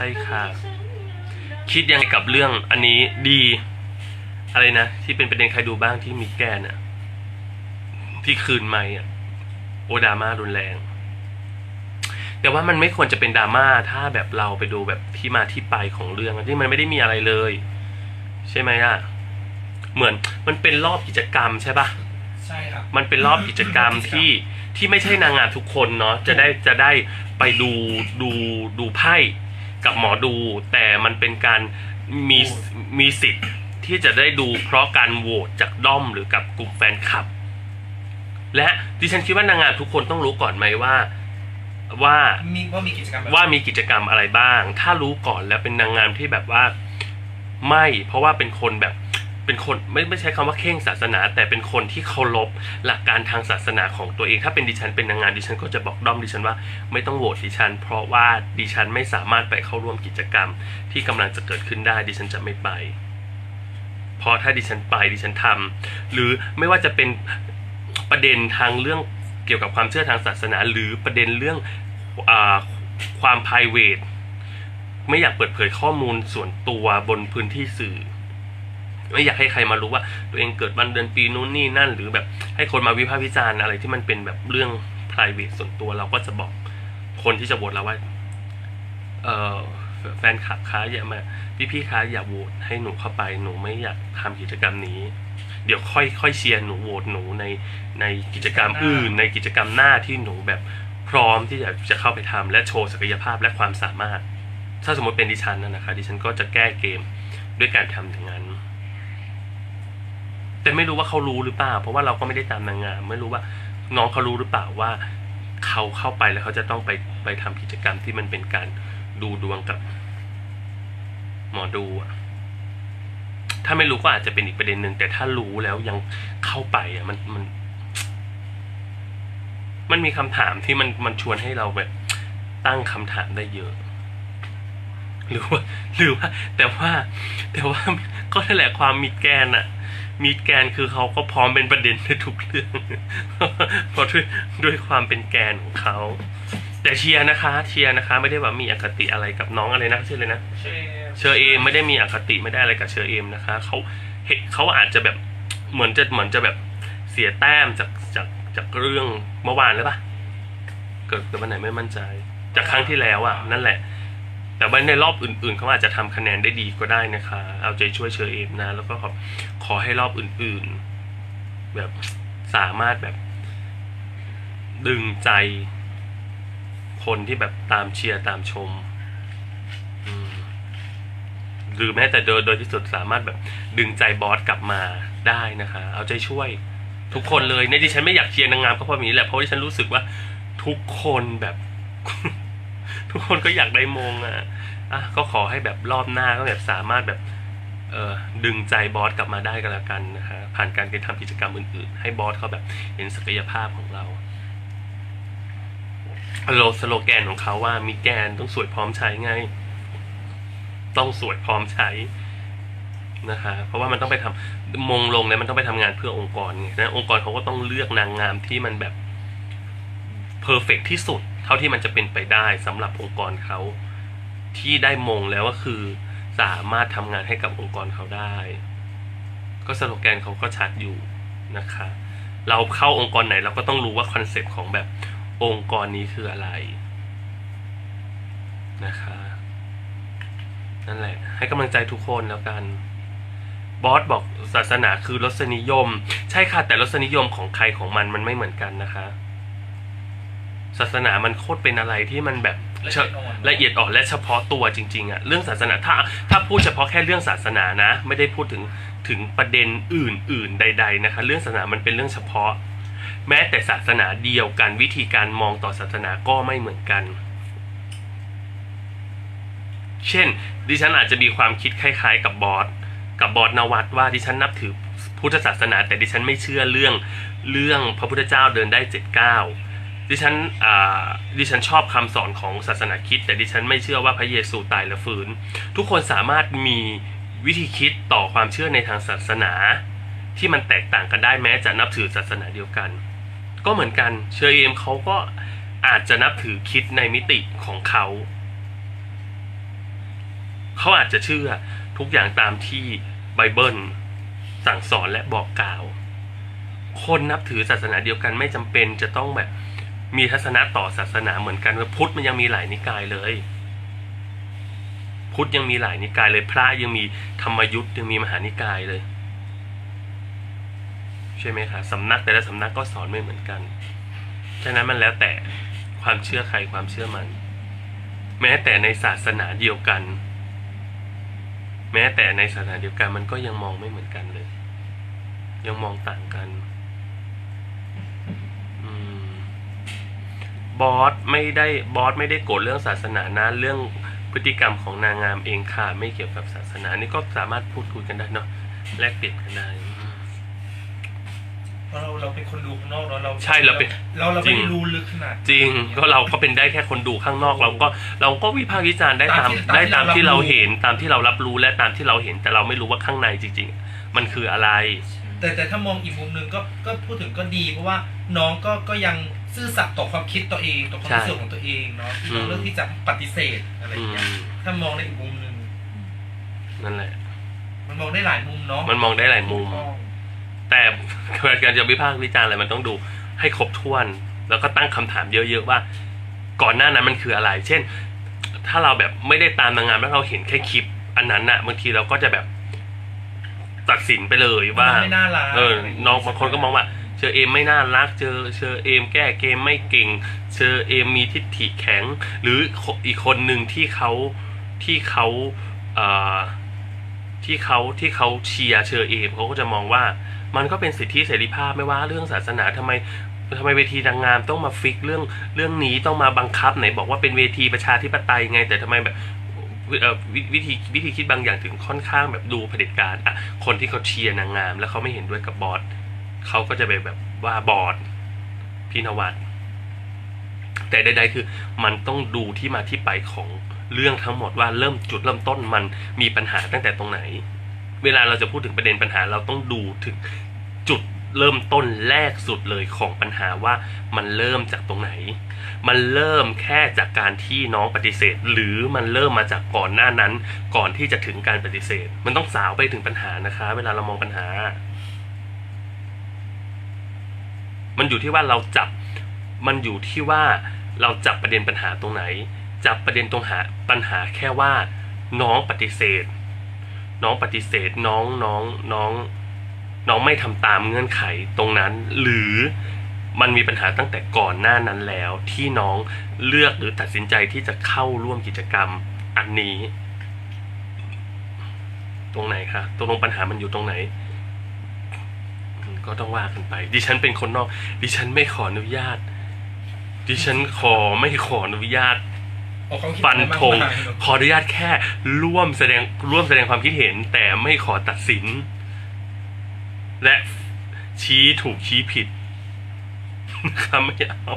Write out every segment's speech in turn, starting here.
ช่ค่ะ คิดยังไงกับเรื่องอันนี้ดี อะไรนะ ที่เป็นประเด็นใครดูบ้างที่มีแกนอะที่คืนไม่อะโอดราม่ารุนแรง แต่ว่ามันไม่ควรจะเป็นดราม่าถ้าแบบเราไปดูแบบที่มาที่ไปของเรื่องที่มันไม่ได้มีอะไรเลย ใช่ไหมอะเหมือนมันเป็นรอบกิจกรรมใช่ปะใช่ครับมันเป็นรอบกิจกรรมที่ที่ไม่ใช่นางงามทุกคนเนาะจะได้จะได้ไปดูดูดูไพ่ กับหมอดู แต่มันเป็นการมีมีสิทธิ์ที่จะได้ดูเพราะการโหวตจากด้อมหรือกับกลุ่มแฟนคลับ และดิฉันคิดว่านางงามทุกคนต้องรู้ก่อนไหมว่าว่ามีว่ามีกิจกรรมแบบว่ามีกิจกรรมอะไรบ้าง ถ้ารู้ก่อนแล้วเป็นนางงามที่แบบว่า ไม่ เพราะว่าเป็นคนแบบ เป็นคนไม่ไม่ใช้คำว่าเข่งศาสนา แต่เป็นคนที่เคารพหลักการทางศาสนาของตัวเอง ถ้าเป็นดิฉันเป็นนางงามดิฉันก็จะบอกด้อมดิฉันว่าไม่ต้องโหวตดิฉัน เพราะว่าดิฉันไม่สามารถไปเข้าร่วมกิจกรรม ที่กำลังจะเกิดขึ้นได้ดิฉันจะไม่ไป เพราะถ้าดิฉันไปดิฉันทำหรือไม่ว่าจะเป็นประเด็นทางเรื่องเกี่ยวกับความเชื่อทางศาสนา หรือประเด็นเรื่องอความ p r i v a t ไม่อยากเปิดเผยข้อมูลส่วนตัวบนพื้นที่สื่อ ไม่อยากให้ใครมารู้ว่า ตัวเองเกิดวันเดือนปีนู้นนี่นั่น หรือแบบให้คนมาวิพากษ์วิจารณ์อะไรที่มันเป็นแบบเรื่อง p r i v a t ส่วนตัวเราก็จะบอกคนที่จะโหวตเราว่าเออแฟนคลับคะอย่ามาพี่พี่ๆคะอย่าโหวตให้หนูเข้าไปหนูไม่อยากทำกิจกรรมนี้ เดี๋ยวค่อยค่อยเชียร์หนูโหวตหนูในในกิจกรรมอื่น ในกิจกรรมหน้าที่หนูแบบพร้อมที่จะจะเข้าไปทำและโชว์ศักยภาพและความสามารถ ถ้าสมมติเป็นดิฉันนะนะคะดิฉันก็จะแก้เกมด้วยการทำอย่างนั้น แต่ไม่รู้ว่าเขารู้หรือเปล่า เพราะว่าเราก็ไม่ได้ตามนางงามไม่รู้ว่าน้องเขารู้หรือเปล่าว่าเขาเข้าไปแล้วเขาจะต้องไปไปทำกิจกรรมที่มันเป็นการดูดวงกับหมอดูอะถ้าไม่รู้ก็อาจจะเป็นอีกประเด็นหนึ่งแต่ถ้ารู้แล้วยังเข้าไปอะมันมัน มันมีคำถามที่มันมันชวนให้เราแบบ ตั้งคำถามได้เยอะ หรือว่า หรือว่า แต่ว่า แต่ว่าก็นั่แหละความมีแกนอะ มีแกนคือเขาก็พร้อมเป็นประเด็นในทุกเรื่อง เพราะด้วยด้วยความเป็นแกนของเขา แต่เชียร์นะคะ เชียร์นะคะ ไม่ได้ว่ามีอคติอะไรกับน้องอะไรนะชื่อเลยนะเชฟเชอเอมไม่ได้มีอคติไม่ได้อะไรกับเชอเอมนะคะเขาเห็นเขาอาจจะแบบเหมือนจะเหมือนจะแบบเสียแต้มจากจากจากเรื่องเมื่อวานหรือปะเกิดเกิดวันไหนไม่มั่นใจ จากครั้งที่แล้วอะนั่นแหละ แต่ว่าในรอบอื่นๆเขาอาจจะทำคะแนนได้ดีก็ได้นะคะ เอาใจช่วยเชอเอมนะ แล้วก็ขอขอให้รอบอื่นๆ แบบสามารถแบบดึงใจ คนที่แบบตามเชียร์ตามชมหรือแม้แต่โดยโดยที่สุดสามารถแบบดึงใจบอสกลับมาได้นะคะ เอาใจช่วย ทุกคนเลยในดิฉันไม่อยากเชียร์นางงามก็เพราะนี้แหละเพราะว่ฉันรู้สึกว่าทุกคนแบบ ทุกคนก็อยากได้มงอะอะก็ขอให้แบบรอบหน้าก็แบบสามารถแบบเออดึงใจบอสกลับมาได้ก็แล้วกันนะคะผ่านการไปทำกิจกรรมอื่นๆ ให้บอสเขาแบบเห็นศักยภาพของเราโลสโลแกนของเขาว่ามีแกนต้องสวยพร้อมใช้ไง ต้องสวยพร้อมใช้นะคะเพราะว่ามันต้องไปทำมงลงเนี่ยมันต้องไปทำงานเพื่อองค์กรไงนะองค์กรเขาก็ต้องเลือกนางงามที่มันแบบเพอร์เฟกที่สุด เท่าที่มันจะเป็นไปได้สำหรับองค์กรเขาที่ได้มงแล้วก็คือสามารถทำงานให้กับองค์กรเขาได้ ก็สโลแกนเขาก็ชัดอยู่นะคะ เราเข้าองค์กรไหนเราก็ต้องรู้ว่าคอนเซปต์ของแบบองค์กรนี้คืออะไรนะคะนั่นแหละ ให้กำลังใจทุกคนแล้วกัน บอสบอกศาสนาคือรสนิยม ใช่ค่ะ แต่รสนิยมของใครของมันมันไม่เหมือนกันนะคะ ศาสนามันโคตรเป็นอะไรที่มันแบบเชอะละเอียดอ่อนและเฉพาะตัวจริงๆอะเรื่องศาสนาถ้าถ้าพูดเฉพาะแค่เรื่องศาสนานะ ไม่ได้พูดถึงถึงประเด็นอื่นๆใด ๆนะคะ เรื่องศาสนามันเป็นเรื่องเฉพาะ แม้แต่ศาสนาเดียวกันวิธีการมองต่อศาสนาก็ไม่เหมือนกัน เช่น ดิฉันอาจจะมีความคิดคล้าย ๆ กับบอสกับบอสนวัตว่าดิฉันนับถือพุทธศาสนา แต่ดิฉันไม่เชื่อเรื่องเรื่องพระพุทธเจ้าเดินได้เจ็ดเก้า ดิฉันดิฉันชอบคำสอนของศาสนาคิด แต่ดิฉันไม่เชื่อว่าพระเยซูตายและฟื้น ทุกคนสามารถมีวิธีคิดต่อความเชื่อในทางศาสนา ที่มันแตกต่างกันได้แม้จะนับถือศาสนาเดียวกัน ก็เหมือนกันเชอเอมเขาก็อาจจะนับถือคิดในมิติของเขาเขาอาจจะเชื่อทุกอย่างตามที่ไบเบิลสั่งสอนและบอกกล่าว คนนับถือศาสนาเดียวกันไม่จำเป็นจะต้องแบบ มีทัศนะต่อศาสนาเหมือนกันว่าพุทธมันยังมีหลายนิกายเลย พุทธยังมีหลายนิกายเลย พระยังมีธรรมยุทธ์ยังมีมหานิกายเลย ใช่ไหมคะสำนักแต่ละสำนักก็สอนไม่เหมือนกันฉะนั้นมันแล้วแต่ความเชื่อใครความเชื่อมัน แม้แต่ในศาสนาเดียวกัน แม้แต่ในศาสนาเดียวกันมันก็ยังมองไม่เหมือนกันเลย ยังมองต่างกัน บอสไม่ได้บอสไม่ได้โกรธเรื่องศาสนานะเรื่องพฤติกรรมของนางงามเองค่ะไม่เกี่ยวกับศาสนานี่ก็สามารถพูดคุยกันได้เนาะแลกเปลี่ยนกันได้อืมเพราะเราเราเป็นคนดูข้างนอกเนาะเราใช่เราเป็นเราเราจริไม่ง ได้รู้ลึกขนาด จริงก็เราก็เป็นได้แค่คนดูข้างนอกเราก็เราก็วิพากษ์วิจารณ์ได้ตามตามที่ได้ตามที่ตามที่เราเรารับรู้ เห็นตามที่เรารับรู้และตามที่เราเห็นแต่เราไม่รู้ว่าข้างในจริง ๆ มันคืออะไร แต่แต่ถ้ามองอีกมุมหนึ่งก็ก็พูดถึงก็ดี เพราะว่าน้องก็ก็ยัง ซื่อสัตย์ต่อความคิดตัวเองต่อความใช่รู้สึกของตัวเองเนาะที่น้องอืมเลือกที่จะปฏิเสธอะไรออืย่างเงี้ยมถ้ามองในอีกมุมหนึ่งนั่นแหละ มันมองได้หลายมุมเนาะมันมองได้หลายมุมถูกต้องแต่การจะวิพากษ์วิจารณ์อะไรมันต้องดูให้ครบถ้วน แล้วก็ตั้งคำถามเยอะๆว่า ก่อนหน้านั้นมันคืออะไร เช่น ถ้าเราแบบไม่ได้ตามนางงามแล้วเราเห็นแค่คลิป อันนั้นน่ะบางทีเราก็จะแบบตัดสินไปเลยว่าไม่น่ารักเออน้องบางคนก็มองว่า เชอเอมไม่น่ารักเจอเชอเอมแก้เกมไม่เก่ง เชอเอมมีทิฐิแข็ง หรืออีกคนหนึ่งที่เขาที่เขาเที่เขาที่เขาเชียร์เชอเอมเขาก็จะมองว่ามันก็เป็นสิทธิเสรีภาพไม่ว่าเรื่องศาสนาทำไมทำไมเวทีนางงามต้องมาฟิกเรื่องเรื่องนี้ต้องมาบังคับไหนบอกว่าเป็นเวทีประชาธิปไตยไง แต่ทำไมแบบวิวิธีวิธีคิดบางอย่างถึงค่อนข้างแบบดูเผด็จการอะคนที่เขาเชียร์นางงาม แล้วเขาไม่เห็นด้วยกับบอส เขาก็จะไปแบบว่าบอสพี่นวัดแต่ใดๆคือมันต้องดูที่มาที่ไปของเรื่องทั้งหมดว่าเริ่มจุดเริ่มต้นมันมีปัญหาตั้งแต่ตรงไหน เวลาเราจะพูดถึงประเด็นปัญหาเราต้องดูถึงจุดเริ่มต้นแรกสุดเลยของปัญหาว่ามันเริ่มจากตรงไหน มันเริ่มแค่จากการที่น้องปฏิเสธ หรือมันเริ่มมาจากก่อนหน้านั้น ก่อนที่จะถึงการปฏิเสธ มันต้องสาวไปถึงปัญหานะคะ เวลาเรามองปัญหา มันอยู่ที่ว่าเราจับ มันอยู่ที่ว่าเราจับประเด็นปัญหาตรงไหน จับประเด็นตรงหาปัญหาแค่ว่า น้องปฏิเสธ น้องปฏิเสธน้องน้องน้องน้องไม่ทำตามเงื่อนไขตรงนั้น หรือมันมีปัญหาตั้งแต่ก่อนหน้านั้นแล้ว ที่น้องเลือกหรือตัดสินใจที่จะเข้าร่วมกิจกรรมอันนี้ ตรงไหนคะตรงปัญหามันอยู่ตรงไหน ก็ต้องว่ากันไป ดิฉันเป็นคนนอก ดิฉันไม่ขออนุญาต ดิฉันขอไม่ขออนุญาตเอาเขาคิดฟันธงมากมายเนอะขออนุญาตแค่ร่วมแสดงร่วมแสดงความคิดเห็น แต่ไม่ขอตัดสิน และชี้ถูกชี้ผิดนะครับไม่เอา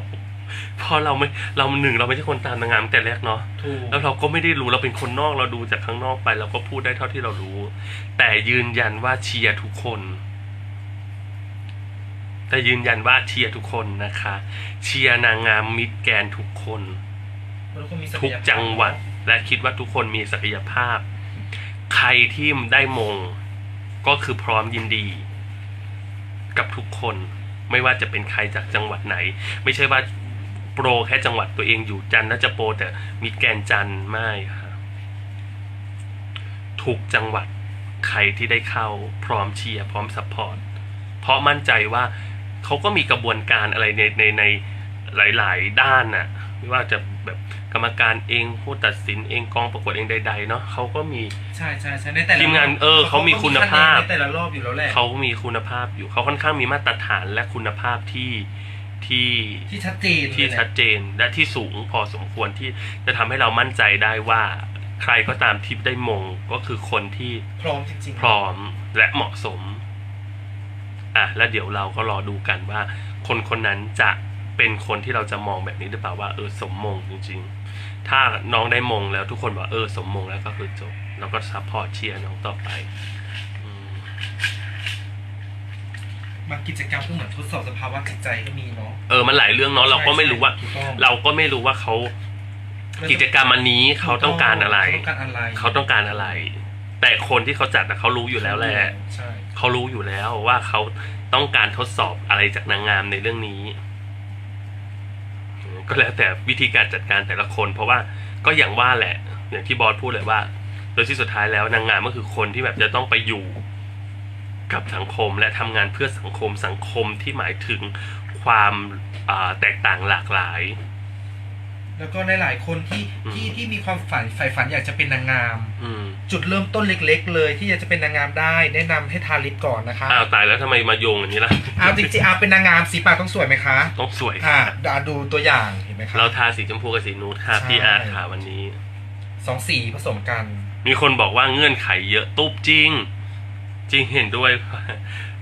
เพราะเราไม่เราหนึ่งเราไม่ใช่คนตามนางงามตั้งแต่แรกเนาะ ถูกแล้วเราก็ไม่ได้รู้เราเป็นคนนอกเราดูจากข้างนอกไปเราก็พูดได้เท่าที่เรารู้ แต่ยืนยันว่าเชียร์ทุกคน แต่ยืนยันว่าเชียร์ทุกคนนะคะ เชียร์นางงามมิดแกนทุกคน ทุกจังหวัด และคิดว่าทุกคนมีศักยภาพ ใครที่ได้มง ก็คือพร้อมยินดี กับทุกคนไม่ว่าจะเป็นใครจากจังหวัดไหน ไม่ใช่ว่าโปรแค่จังหวัดตัวเองอยู่จันทร์แล้วจะโปรแต่มีแกนจันทร์ไม่ค่ะทุกจังหวัดใครที่ได้เข้าพร้อมเชียร์พร้อมซัพพอร์ตเพราะมั่นใจว่า เขาก็มีกระบวนการอะไรในในในหลาย ๆ ด้านน่ะไม่ว่าจะแบบกรรมการเองผู้ตัดสินเองกองประกวดเองใด ๆ เนาะเขาก็มีใช่ใช่ใช่ในแต่ละทีมงานเออเขามีคุณภาพในแต่ละรอบอยู่แล้วแหละเขามีคุณภาพอยู่เขาค่อนข้างมีมาตรฐานและคุณภาพที่ที่ที่ชัดเจนที่เลยแหละชัดเจนและที่สูงพอสมควรที่จะทำให้เรามั่นใจได้ว่าใครก็ตามที่ได้มงก็คือคนที่พร้อมจริงๆพร้อมและเหมาะสม อะแล้วเดี๋ยวเราก็รอดูกันว่า คนคนนั้นจะเป็นคนที่เราจะมองแบบนี้หรือเปล่าว่าเออสมมงจริง ๆ ถ้าน้องได้มงแล้วทุกคนบอกเออสมมงแล้วก็คือจบเราก็ซัพพอร์ตเชียร์น้องต่อไปอืมบางกิจกรรมก็เหมือนทดสอบสภาวะจิตใจก็มีเนาะเออมันหลายเรื่องเนาะเราก็ไม่รู้ว่าถูกต้องเราก็ไม่รู้ว่าเขากิจกรรมอันนี้เขาต้องการอะไร เขาต้องการอะไรเขาต้องการอะไรแต่คนที่เขาจัดอะเขารู้อยู่แล้วแหละใช่ เขารู้อยู่แล้วว่าเขาต้องการทดสอบอะไรจากนางงามในเรื่องนี้ ก็แล้วแต่วิธีการจัดการแต่ละคน เพราะว่าก็อย่างว่าแหละอย่างที่บอสพูดเลยว่า โดยที่สุดท้ายแล้วนางงามก็คือคนที่แบบจะต้องไปอยู่กับสังคมและทำงานเพื่อสังคมสังคมที่หมายถึงความแตกต่างหลากหลาย แล้วก็หลายๆคนที่อืม ที่ที่มีความฝันใฝ่ฝันอยากจะเป็นนางงาม อืมจุดเริ่มต้นเล็ก ๆ เลย ที่อยากจะเป็นนางงามได้ แนะนำให้ทาลิปก่อนนะคะอ้าวตายแล้วทำไมมาโยงอย่างนี้ล่ะ เอาจริงๆเอาเป็นนางงามสีปากต้องสวยไหมคะต้องสวย อ่าอ่าดูตัวอย่างเห็นไหมคะ เราทาสีชมพูกับสีนูดค่ะใช่ พี่อาร์ตค่ะวันนี้ สองสีผสมกัน มีคนบอกว่าเงื่อนไขเยอะตุ๊บจริง จริงเห็นด้วย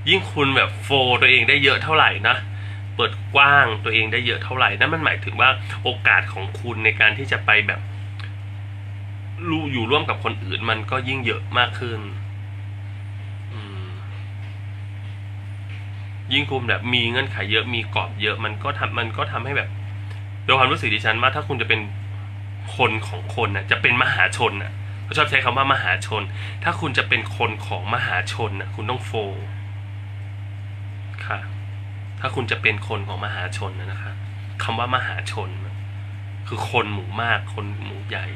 ยิ่งคุณแบบโฟร์ตัวเองได้เยอะเท่าไหร่นะเปิดกว้างตัวเองได้เยอะเท่าไหร่นั่นมันหมายถึงว่าโอกาสของคุณในการที่จะไปแบบรู้อยู่ร่วมกับคนอื่นมันก็ยิ่งเยอะมากขึ้นยิ่งคุณแบบมีเงื่อนไขเยอะมีกรอบเยอะมันก็ทำมันก็ทำให้แบบโดยความรู้สึกดิฉันว่าถ้าคุณจะเป็นคนของคนน่ะจะเป็นมหาชนน่ะเขาชอบใช้คำว่ามหาชน ถ้าคุณจะเป็นคนของมหาชนน่ะคุณต้องโฟร์ค่ะ ถ้าคุณจะเป็นคนของมหาชนนะนะคะคำว่ามหาชน คือคนหมู่มากคนหมู่ใหญ่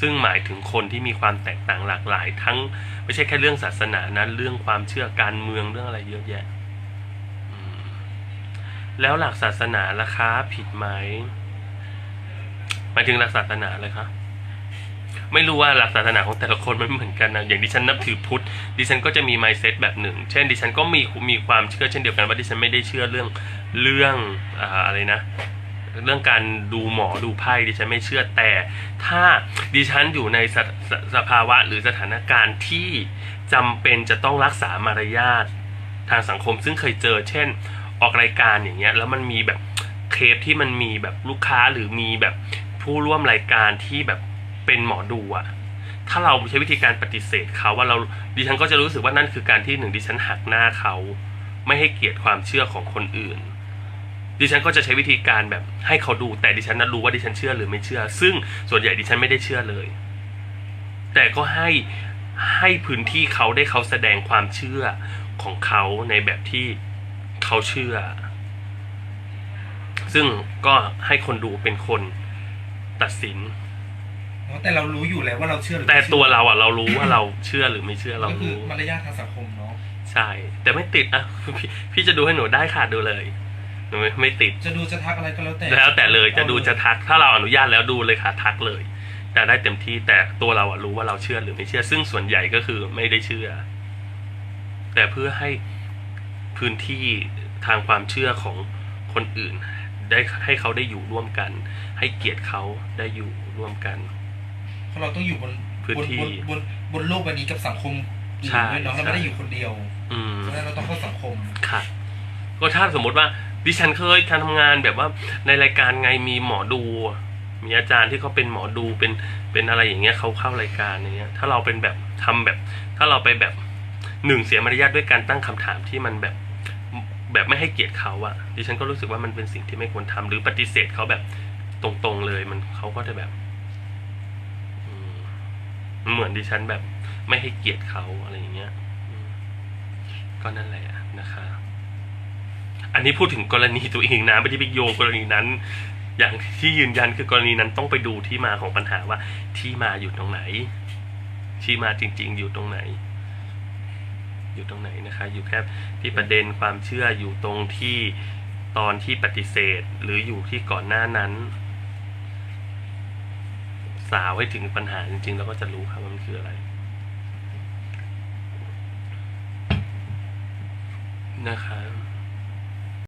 ซึ่งหมายถึงคนที่มีความแตกต่างหลากหลาย ทั้งไม่ใช่แค่เรื่องศาสนานะเรื่องความเชื่อการเมืองเรื่องอะไรเยอะแยะแล้วหลักศาสนาล่ะคะผิดไหมหมายถึงหลักศาสนาเลยคะ ไม่รู้ว่าหลักศาสนาของแต่ละคนมันไม่เหมือนกันนะอย่างดิฉันนับถือพุทธดิฉันก็จะมี mindset แบบหนึ่ง เช่นดิฉันก็มีมีความเชื่อเช่นเดียวกันว่าดิฉันไม่ได้เชื่อเรื่องเรื่องอ่าอะไรนะเรื่องการดูหมอดูไพ่ดิฉันไม่เชื่อแต่ ถ้าดิฉันอยู่ในสสสภาวะหรือสถานการณ์ที่จำเป็นจะต้องรักษามารยาททางสังคมซึ่งเคยเจอ เช่น ออกรายการอย่างเงี้ยแล้วมันมีแบบเคปที่มันมีแบบลูกค้าหรือมีแบบผู้ร่วมรายการที่แบบ เป็นหมอดูอะถ้าเราใช้วิธีการปฏิเสธเขาว่าเราดิฉันก็จะรู้สึกว่านั่นคือการที่หนึ่งดิฉันหักหน้าเขา ไม่ให้เกียรติความเชื่อของคนอื่น ดิฉันก็จะใช้วิธีการแบบให้เขาดู แต่ดิฉันนั้นรู้ว่าดิฉันเชื่อหรือไม่เชื่อ ซึ่งส่วนใหญ่ดิฉันไม่ได้เชื่อเลย แต่ก็ให้ให้พื้นที่เขาได้เขาแสดงความเชื่อของเขาในแบบที่เขาเชื่อ ซึ่งก็ให้คนดูเป็นคนตัดสิน แต่เรารู้อยู่แล้วว่าเราเชื่อหรือแต่ไม่ชื่อตัวเราอะเรารู้ว่าเราเชื่อหรือไม่เชื่อเราก็คือรู้มารยาททางสังคมเนาะใช่ แต่ไม่ติดอะพี่พี่จะดูให้หนูได้ค่ะดูเลยหนูไม่ไม่ติด จะดูจะทักอะไรก็แล้วแต่แล้วแต่เลยจะดูจะทักถ้าเราอนุญาตแล้วดูเลยค่ะทักเลย แต่ได้เต็มที่แต่ตัวเราอะรู้ว่าเราเชื่อหรือไม่เชื่อ ซึ่งส่วนใหญ่ก็คือไม่ได้เชื่อ แต่เพื่อให้พื้นที่ทางความเชื่อของคนอื่น ได้ให้เขาได้อยู่ร่วมกัน ให้เกียรติเขาได้อยู่ร่วมกัน เพราะเราต้องอยู่บนพื้นบนที่บนบนบนโลกใบนี้กับสังคมอื่นใช่ด้วยเนาะเราใช่ไม่ได้อยู่คนเดียวอืม เพราะฉะนั้นเราต้องเข้าสังคม ค่ะ ก็ถ้าสมมติว่าดิฉันเคยการทำงานแบบว่าในรายการไงมีหมอดู มีอาจารย์ที่เขาเป็นหมอดูเป็นเป็นอะไรอย่างเงี้ยเขาเข้ารายการอย่างเงี้ย ถ้าเราเป็นแบบทำแบบ ถ้าเราไปแบบหนึ่งเสียมารยาทด้วยการตั้งคำถามที่มันแบบแบบไม่ให้เกียรติเขาอะดิฉันก็รู้สึกว่ามันเป็นสิ่งที่ไม่ควรทำหรือปฏิเสธเขาแบบตรงๆเลยมันเขาก็จะแบบอืมมัน เหมือนดิฉันแบบไม่ให้เกียรติเขาอะไรอย่างเงี้ยก็นั่นแหละนะคะ อันนี้พูดถึงกรณีตัวเองนะไม่ได้ไปโยงกรณีนั้น อย่างที่ยืนยันคือกรณีนั้นต้องไปดูที่มาของปัญหาว่า ที่มาอยู่ตรงไหน ที่มาจริง ๆ อยู่ตรงไหน อยู่ตรงไหนนะคะ อยู่แค่ที่ประเด็นความเชื่ออยู่ตรงที่ตอนที่ปฏิเสธ หรืออยู่ที่ก่อนหน้านั้น สาวให้ถึงปัญหาจริงๆ เราก็จะรู้ครับว่ามันคืออะไรนะคะ